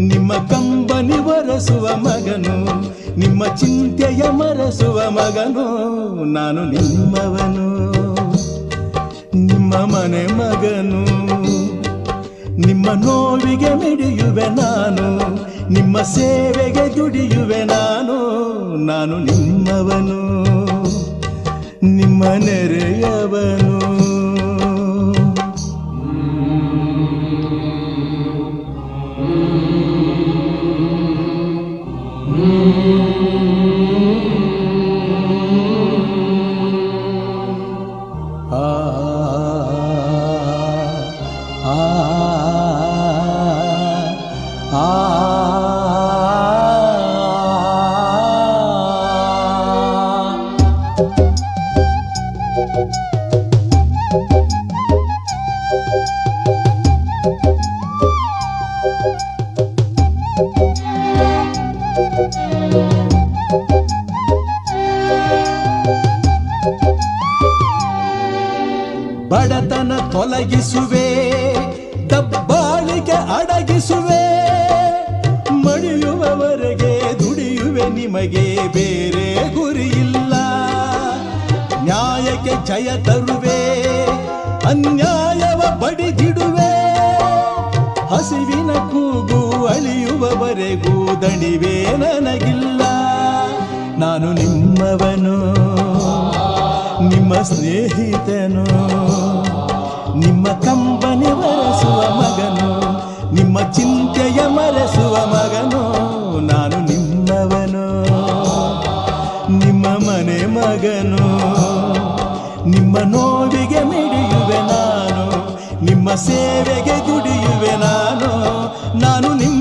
ನಿಮ್ಮ ಕಂಬನಿ ಒರೆಸುವ ಮಗನು, ನಿಮ್ಮ ಚಿಂತೆಯ ಮರೆಸುವ ಮಗನು, ನಾನು ನಿಮ್ಮವನು. ನಿಮ್ಮ ಮನೆ ಮಗನು, ನಿಮ್ಮ ನೋವಿಗೆ ಮಿಡಿಯುವೆ ನಾನು, ನಿಮ್ಮ ಸೇವೆಗೆ ದುಡಿಯುವೆ ನಾನು ನಾನು ನಿಮ್ಮವನು. ನಿಮ್ಮ ನೆರೆಯವನು. ಬಡತನ ತೊಲಗಿಸುವೆ ದಬ್ಬಾಳಿಕೆ ಅಡಗಿಸುವೆ. ಮಡಿಯುವವರೆಗೆ ದುಡಿಯುವೆ ನಿಮಗೆ ಬೇರೆ ಗುರಿಯಿಲ್ಲ. ನ್ಯಾಯಕ್ಕೆ ಜಯ ತರುವೆ ಅನ್ಯಾಯವ ಬಡಿದಿಡುವೆ. ಹಸಿವಿನ ಕೂಗು ಅಳಿಯುವವರೆಗೂ ದಣಿವೆ ನನಗಿಲ್ಲ. ನಾನು ನಿಮ್ಮವನು ನಿಮ್ಮ ಸ್ನೇಹಿತನು. ನಿಮ್ಮ ಸೇವೆಗೆ ದುಡಿಯುವೆ ನಾನು. ನಾನು ನಿಮ್ಮ